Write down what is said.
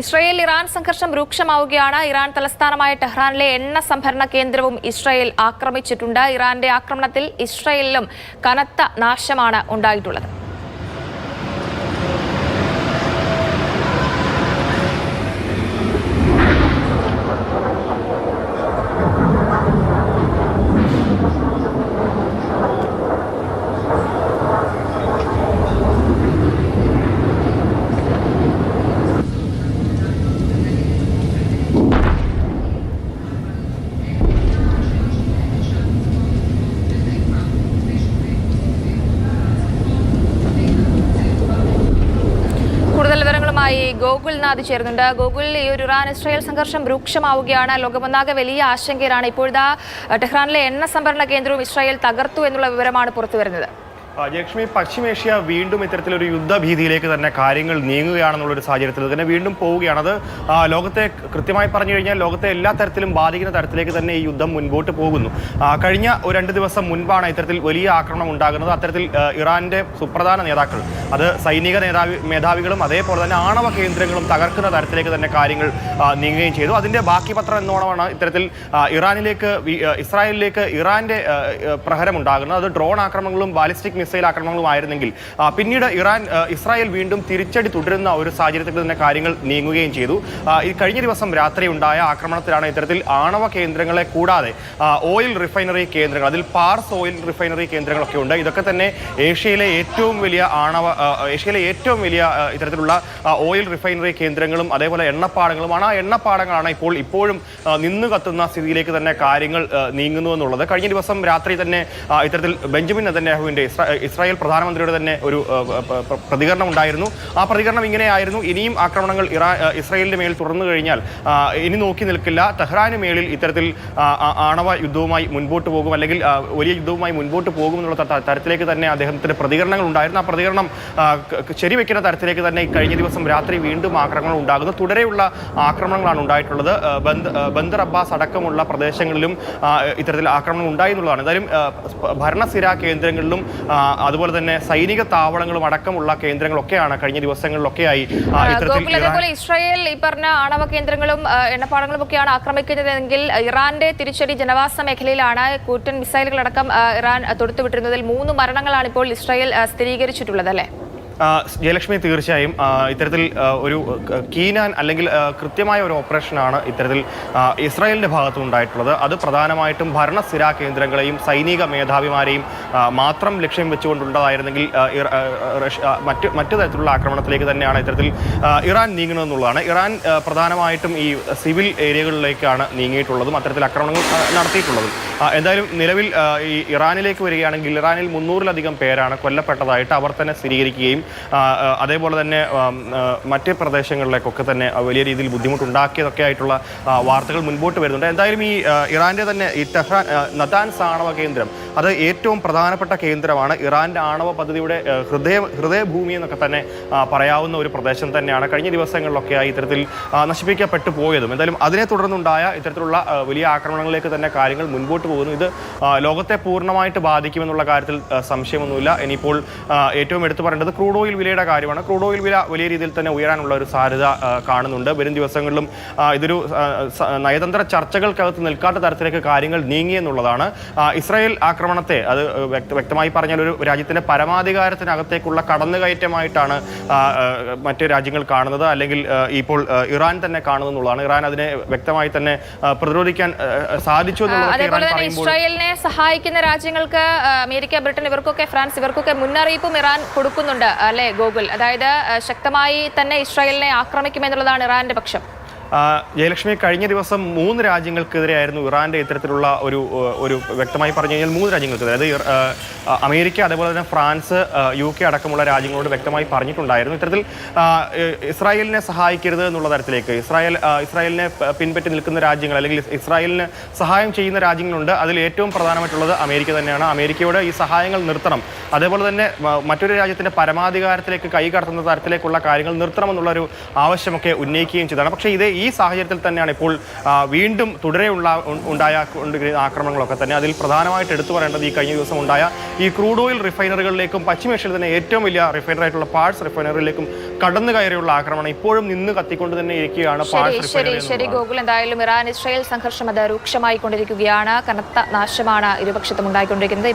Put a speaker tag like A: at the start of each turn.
A: Israel Iran സംഘർഷം രൂക്ഷമാവുകയാണ്. Iran തലസ്ഥാനമായ ടെഹ്റാനിലെ എണ്ണ സംഭരണ കേന്ദ്രവും ഇസ്രയേൽ ആക്രമിച്ചിട്ടുണ്ട്. ഇറാന്റെ ആക്രമണത്തിൽ ഇസ്രയേലിലും കനത്ത നാശമാണ് ഉണ്ടായിട്ടുള്ളത്. വിവരങ്ങളുമായി ഗോകുൽനാഥ് ചേരുന്നുണ്ട്. ഗോകുൽ ഈ ഒരു ഇറാൻ ഇസ്രായേൽ സംഘർഷം രൂക്ഷമാവുകയാണ്. ലോകമൊന്നാകെ വലിയ ആശങ്കയിലാണ്. ഇപ്പോഴത്തെ ടെഹ്റാനിലെ എണ്ണ സംഭരണ കേന്ദ്രവും ഇസ്രായേൽ തകർത്തു എന്നുള്ള വിവരമാണ് പുറത്തുവരുന്നത്.
B: ജയലക്ഷ്മി പശ്ചിമേഷ്യ വീണ്ടും ഇത്തരത്തിലൊരു യുദ്ധഭീതിയിലേക്ക് തന്നെ കാര്യങ്ങൾ നീങ്ങുകയാണെന്നുള്ളൊരു സാഹചര്യത്തിൽ തന്നെ വീണ്ടും പോവുകയാണ്. അത് ലോകത്തെ കൃത്യമായി പറഞ്ഞു കഴിഞ്ഞാൽ ലോകത്തെ എല്ലാ തരത്തിലും ബാധിക്കുന്ന തരത്തിലേക്ക് തന്നെ ഈ യുദ്ധം മുൻപോട്ട് പോകുന്നു. കഴിഞ്ഞ ഒരു രണ്ട് ദിവസം മുൻപാണ് ഇത്തരത്തിൽ വലിയ ആക്രമണം ഉണ്ടാകുന്നത്. അത്തരത്തിൽ ഇറാന്റെ സുപ്രധാന നേതാക്കൾ അത് സൈനിക നേതാവി മേധാവികളും അതേപോലെ തന്നെ ആണവ കേന്ദ്രങ്ങളും തകർക്കുന്ന തരത്തിലേക്ക് തന്നെ കാര്യങ്ങൾ നീങ്ങുകയും ചെയ്തു. അതിന്റെ ബാക്കി പത്രം എന്നോണമാണ് ഇത്തരത്തിൽ ഇറാനിലേക്ക് ഇസ്രായേലിലേക്ക് ഇറാന്റെ പ്രഹരം ഉണ്ടാകുന്നത്. അത് ഡ്രോൺ ആക്രമണങ്ങളും ബാലിസ്റ്റിക് മിസൈൽ ആക്രമണങ്ങളുമായിരുന്നെങ്കിൽ പിന്നീട് ഇറാൻ ഇസ്രായേൽ വീണ്ടും തിരിച്ചടി തുടരുന്ന ഒരു സാഹചര്യത്തിൽ തന്നെ കാര്യങ്ങൾ നീങ്ങുകയും ചെയ്തു. ഈ കഴിഞ്ഞ ദിവസം രാത്രി ഉണ്ടായ ആക്രമണത്തിലാണ് ഇത്തരത്തിൽ ആണവ കേന്ദ്രങ്ങളെ കൂടാതെ ഓയിൽ റിഫൈനറി കേന്ദ്രങ്ങൾ അതിൽ പാർസ് ഓയിൽ റിഫൈനറി കേന്ദ്രങ്ങളൊക്കെ ഉണ്ട്. ഇതൊക്കെ തന്നെ ഏഷ്യയിലെ ഏറ്റവും വലിയ ആണവ ഏഷ്യയിലെ ഏറ്റവും വലിയ ഇത്തരത്തിലുള്ള ഓയിൽ റിഫൈനറി കേന്ദ്രങ്ങളും അതേപോലെ എണ്ണപ്പാടങ്ങളുമാണ്. ആ എണ്ണപ്പാടങ്ങളാണ് ഇപ്പോൾ ഇപ്പോഴും നിന്നു കത്തുന്ന സ്ഥിതിയിലേക്ക് തന്നെ കാര്യങ്ങൾ നീങ്ങുന്നു എന്നുള്ളത്. കഴിഞ്ഞ ദിവസം രാത്രി തന്നെ ഇത്തരത്തിൽ ബെഞ്ചമിൻ നെതന്യാഹുവിന്റെ ഇസ്രാ- ഇസ്രായേൽ പ്രധാനമന്ത്രിയുടെ തന്നെ ഒരു പ്രതികരണം ഉണ്ടായിരുന്നു. ആ പ്രതികരണം ഇങ്ങനെയായിരുന്നു. ഇനിയും ആക്രമണങ്ങൾ ഇറാ ഇസ്രായേലിന്റെ മേൽ തുറന്നു കഴിഞ്ഞാൽ ഇനി നോക്കി നിൽക്കില്ല. തെഹ്റാന് മേളിൽ ഇത്തരത്തിൽ ആണവ യുദ്ധവുമായി മുൻപോട്ട് പോകും. അല്ലെങ്കിൽ വലിയ യുദ്ധവുമായി മുൻപോട്ട് പോകും എന്നുള്ള തരത്തിലേക്ക് തന്നെ അദ്ദേഹത്തിന്റെ പ്രതികരണങ്ങൾ ഉണ്ടായിരുന്നു. ആ പ്രതികരണം ശരിവെക്കുന്ന തരത്തിലേക്ക് തന്നെ കഴിഞ്ഞ ദിവസം രാത്രി വീണ്ടും ആക്രമണങ്ങൾ ഉണ്ടാകുന്നു. തുടരെയുള്ള ആക്രമണങ്ങളാണ് ഉണ്ടായിട്ടുള്ളത്. ബന്ദ് ബന്ദർ അബ്ബാസ് അടക്കമുള്ള പ്രദേശങ്ങളിലും ഇത്തരത്തിൽ ആക്രമണം ഉണ്ടായി എന്നുള്ളതാണ്. എന്തായാലും ഭരണസ്ഥിര കേന്ദ്രങ്ങളിലും അതുപോലെ തന്നെ സൈനിക താവളങ്ങളും അടക്കമുള്ള കേന്ദ്രങ്ങളൊക്കെയാണ് കഴിഞ്ഞ ദിവസങ്ങളിലൊക്കെയായി ഇത്തരത്തിൽ
A: ഇസ്രായേൽ ഈ പറഞ്ഞ ആണവ കേന്ദ്രങ്ങളും എണ്ണപ്പാടങ്ങളും ഒക്കെയാണ് ആക്രമിക്കുന്നതെങ്കിൽ ഇറാന്റെ തിരിച്ചടി ജനവാസ മേഖലയിലാണ് കൂറ്റൻ മിസൈലുകളടക്കം ഇറാൻ തൊടുത്തുവിട്ടിരുന്നതിൽ മൂന്ന് മരണങ്ങളാണ് ഇപ്പോൾ ഇസ്രായേൽ സ്ഥിരീകരിച്ചിട്ടുള്ളത് അല്ലേ?
B: ജയലക്ഷ്മി തീർച്ചയായും ഇത്തരത്തിൽ ഒരു കീനാൻ അല്ലെങ്കിൽ കൃത്യമായ ഒരു ഓപ്പറേഷനാണ് ഇത്തരത്തിൽ ഇസ്രായേലിന്റെ ഭാഗത്തു ഉണ്ടായിട്ടുള്ളത്. അത് പ്രധാനമായിട്ടും ഭരണ സ്ഥിരാ കേന്ദ്രങ്ങളെയും സൈനിക മേധാവിമാരെയും മാത്രം ലക്ഷ്യം വെച്ചുകൊണ്ടുള്ളതായിരുന്നെങ്കിൽ മറ്റ് മറ്റു തരത്തിലുള്ള ആക്രമണത്തിലേക്ക് തന്നെയാണ് ഇത്തരത്തിൽ ഇറാൻ നീങ്ങുന്നതെന്നുള്ളതാണ്. ഇറാൻ പ്രധാനമായിട്ടും ഈ സിവിൽ ഏരിയകളിലേക്കാണ് നീങ്ങിയിട്ടുള്ളതും അത്തരത്തിൽ ആക്രമണങ്ങൾ നടത്തിയിട്ടുള്ളതും. എന്തായാലും നിലവിൽ ഈ ഇറാനിലേക്ക് വരികയാണെങ്കിൽ ഇറാനിൽ മുന്നൂറിലധികം പേരാണ് കൊല്ലപ്പെട്ടതായിട്ട് അവർ തന്നെ സ്ഥിരീകരിക്കുകയും അതേപോലെ തന്നെ മറ്റ് പ്രദേശങ്ങളിലേക്കൊക്കെ തന്നെ വലിയ രീതിയിൽ ബുദ്ധിമുട്ടുണ്ടാക്കിയതൊക്കെ ആയിട്ടുള്ള വാർത്തകൾ മുൻപോട്ട് വരുന്നുണ്ട്. എന്തായാലും ഈ ഇറാന്റെ തന്നെ ഈ ടെഹ്റാൻ നദാൻ ആണവ കേന്ദ്രം അത് ഏറ്റവും പ്രധാനപ്പെട്ട കേന്ദ്രമാണ്. ഇറാന്റെ ആണവ പദ്ധതിയുടെ ഹൃദയ ഹൃദയഭൂമി എന്നൊക്കെ തന്നെ പറയാവുന്ന ഒരു പ്രദേശം തന്നെയാണ്. കഴിഞ്ഞ ദിവസങ്ങളിലൊക്കെയായി ഇത്തരത്തിൽ നശിപ്പിക്കപ്പെട്ടു പോയതും. എന്തായാലും അതിനെ തുടർന്നുണ്ടായ ഇത്തരത്തിലുള്ള വലിയ ആക്രമണങ്ങളിലേക്ക് തന്നെ കാര്യങ്ങൾ മുൻപോട്ട് പോകുന്നു. ഇത് ലോകത്തെ പൂർണമായിട്ട് ബാധിക്കുമെന്നുള്ള കാര്യത്തിൽ സംശയമൊന്നുമില്ല. ഇനിയിപ്പോൾ ഏറ്റവും എടുത്തു പറയേണ്ടത് ക്രൂഡ് ഓയിൽ വിലയുടെ കാര്യമാണ്. ക്രൂഡ് ഓയിൽ വില വലിയ രീതിയിൽ തന്നെ ഉയരാനുള്ള ഒരു സാധ്യത കാണുന്നുണ്ട്. വരും ദിവസങ്ങളിലും ഇതൊരു നയതന്ത്ര ചർച്ചകൾക്കകത്ത് നിൽക്കാത്ത തരത്തിലേക്ക് കാര്യങ്ങൾ നീങ്ങി എന്നുള്ളതാണ്. ഇസ്രായേൽ ആക്രമണത്തെ അത് വ്യക്തമായി പറഞ്ഞാൽ ഒരു രാജ്യത്തിന്റെ പരമാധികാരത്തിനകത്തേക്കുള്ള കടന്നുകയറ്റമായിട്ടാണ് മറ്റ് രാജ്യങ്ങൾ കാണുന്നത്. അല്ലെങ്കിൽ ഇപ്പോൾ ഇറാൻ തന്നെ കാണുന്നു എന്നുള്ളതാണ്. ഇറാൻ അതിനെ വ്യക്തമായി തന്നെ പ്രതിരോധിക്കാൻ സാധിച്ചു എന്നുള്ളത് ഇറാൻ
A: ഇസ്രായേലിനെ സഹായിക്കുന്ന രാജ്യങ്ങൾക്ക് അമേരിക്ക ബ്രിട്ടൻ ഇവർക്കൊക്കെ ഫ്രാൻസ് ഇവർക്കൊക്കെ മുന്നറിയിപ്പും ഇറാൻ കൊടുക്കുന്നുണ്ട് അല്ലെ ഗോകുൽ? അതായത് ശക്തമായി തന്നെ ഇസ്രായേലിനെ ആക്രമിക്കുമെന്നുള്ളതാണ് ഇറാന്റെ പക്ഷം.
B: ജയലക്ഷ്മി കഴിഞ്ഞ ദിവസം മൂന്ന് രാജ്യങ്ങൾക്കെതിരെയായിരുന്നു ഇറാന്റെ ഇത്തരത്തിലുള്ള ഒരു ഒരു വ്യക്തമായി പറഞ്ഞു കഴിഞ്ഞാൽ മൂന്ന് രാജ്യങ്ങൾക്കെതിരെ. അതായത് അമേരിക്ക അതേപോലെ തന്നെ ഫ്രാൻസ് യു കെ അടക്കമുള്ള രാജ്യങ്ങളോട് വ്യക്തമായി പറഞ്ഞിട്ടുണ്ടായിരുന്നു. ഇത്തരത്തിൽ ഇസ്രായേലിനെ സഹായിക്കരുത് എന്നുള്ള തരത്തിലേക്ക് ഇസ്രായേൽ ഇസ്രായേലിനെ പിൻപറ്റി നിൽക്കുന്ന രാജ്യങ്ങൾ അല്ലെങ്കിൽ ഇസ്രായേലിന് സഹായം ചെയ്യുന്ന രാജ്യങ്ങളുണ്ട്. അതിൽ ഏറ്റവും പ്രധാനമായിട്ടുള്ളത് അമേരിക്ക തന്നെയാണ്. അമേരിക്കയോട് ഈ സഹായങ്ങൾ നിർത്തണം. അതേപോലെ തന്നെ മറ്റൊരു രാജ്യത്തിന്റെ പരമാധികാരത്തിലേക്ക് കൈ കടത്തുന്ന തരത്തിലേക്കുള്ള കാര്യങ്ങൾ നിർത്തണമെന്നുള്ളൊരു ആവശ്യമൊക്കെ ഉന്നയിക്കുകയും ചെയ്തതാണ്. പക്ഷേ ഇത് ഈ സാഹചര്യത്തിൽ തന്നെയാണ് ഇപ്പോൾ വീണ്ടും തുടരെ ഉള്ള ഉണ്ടായ ആക്രമണങ്ങളൊക്കെ തന്നെ. അതിൽ പ്രധാനമായിട്ട് എടുത്തു പറയേണ്ടത് ഈ കഴിഞ്ഞ ദിവസം ഉണ്ടായ ഈ ക്രൂഡ് ഓയിൽ റിഫൈനറികളിലേക്കും പശ്ചിമേഷ്യയിൽ തന്നെ ഏറ്റവും വലിയ റിഫൈനറായിട്ടുള്ള പാഴ്സ് റിഫൈനറിയിലേക്കും കടന്നു കയറിയുള്ള ആക്രമണം ഇപ്പോഴും നിന്ന് കത്തിക്കൊണ്ട് തന്നെ ഇരിക്കുകയാണ്
A: ശരി ശരി
B: റിഫൈനറി
A: ശരി. ഗോകുൽ എന്തായാലും ഇറാൻ ഇസ്രായേൽ സംഘർഷം അത് രൂക്ഷമായിക്കൊണ്ടിരിക്കുകയാണ്. കനത്ത നാശമാണ് ഇരുപക്ഷത്തും ഉണ്ടായിക്കൊണ്ടിരിക്കുന്നത്.